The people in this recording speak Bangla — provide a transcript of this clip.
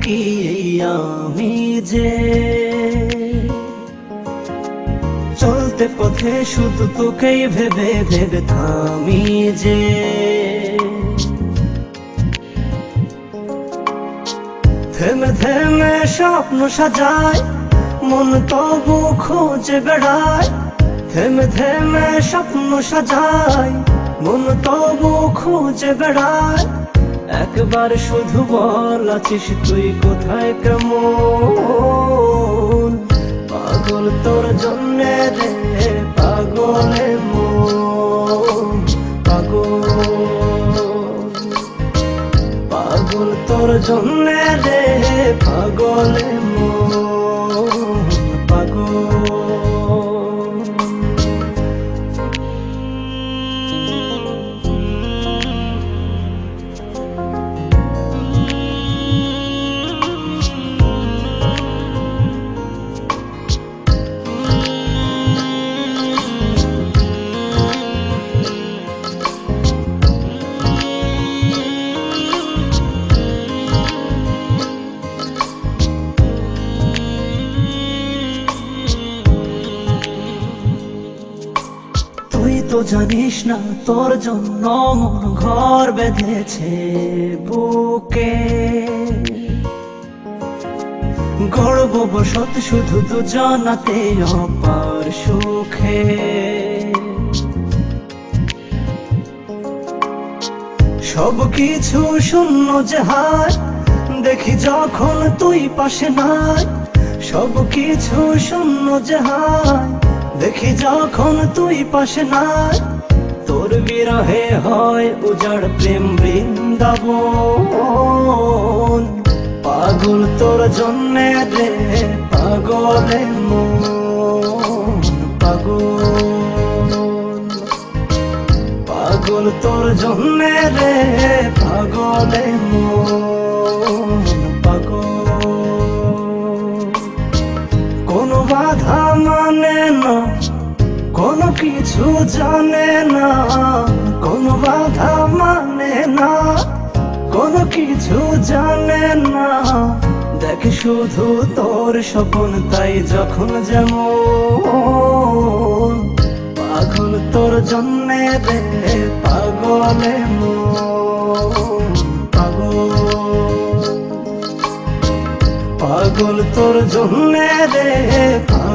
তাকিয়ে আমি যে? চলতে পথে শুধু তোকেই ভেবে ভেবে থামি যে। থেমে থেমে স্বপ্ন সাজায় মন তবু খোঁজে বেড়ায় থেমে থেমে স্বপ্ন সাজায় মন তবু খোঁজে বেড়ায় একবার শুধু বল আছিস তুই কোথায় কেমন? পাগল তোর জন্যে রে, পাগলে পাগল। পাগল তোর জন্যে রে, পাগলে মন। তো জানিস না, তোর জন্য মন ঘর বেঁধেছে বুকে। গর্ববশত শুধু দুজনাতে অপার সুখে। সব কিছু শূন্য যে হায় দেখি যখন তুই পাশে নাই। সব কিছু শূন্য যে হায় দেখি যখন তুই পাশে নাই তোর বিরহে হয় উজাড় প্রেম বৃন্দাবন। পাগল তোর জন্যে রে, পাগলে পাগল। পাগল তোর জন্যে রে, পাগলে মন। মানে না, কোনো কিছু জানে না, কোনো বাধা মানে না, কোনো কিছু জানে না। দেখ শুধু তোর স্বপন, তাই যখন যেমন পাগল তোর জন্যে রে পাগলে পাগল। তোর পাগলে মন